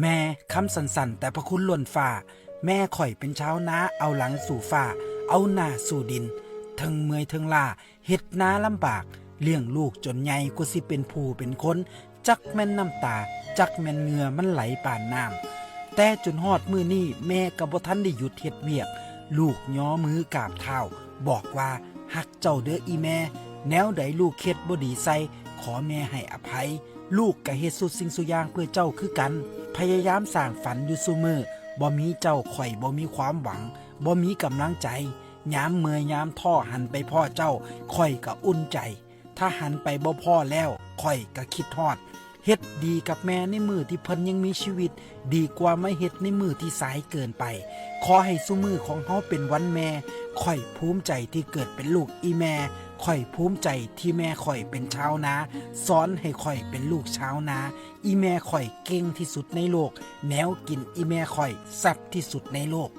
แม่คำสันๆแต่พระคุณล้นฟ้าแม่ข่อยเป็นเช้านาเอาหลังสู่ฟ้าเอาหน้าสู่ดินทั้งเมื่อยทั้งล่าเฮ็ดนาลำบาก เลี้ยงลูกจนใหญ่กว่าสิเป็นผู้เป็นคน จักแม่นน้ำตา จักแม่นเงือมันไหลป่านน้ำแต่จนฮอดมือนี้แม่กับบ่ทันได้หยุดเฮ็ดเวียก ลูกย้อมือกราบเท้าบอกว่าหักเจ้าเด้ออีแม่ แนวใดลูกเฮ็ดบ่ดีใส่ ขอแม่ให้อภัย ลูกก็เฮ็ดสุดสิ่งสุอย่างเพื่อเจ้าคือกัน พยายามสร้างฝันอยู่ซุมือบ่มีเจ้าข่อยบ่มีความหวังบ่มีกำลังใจยามเมื่อยยามท่อหันไปพ่อเจ้าข่อยก็อุ่นใจ ถ้าหันไปบ่พ่อแล้วข่อยก็คิดฮอดเฮ็ดดีกับแม่ในมือที่เพิ่นยังมีชีวิต ดีกว่าไม่เฮ็ดในมือที่สายเกินไป ขอให้สุมือของเฮาเป็นวันแม่ข่อยภูมิใจที่เกิดเป็นลูกอีแม่ข่อยภูมิใจที่แม่ข่อยเป็นชาวนาสอนให้ข่อยเป็นลูกชาวนาอีแม่ข่อยเก่งที่สุดในโลก แนวกินอีแม่ข่อยแซ่บที่สุดในโลก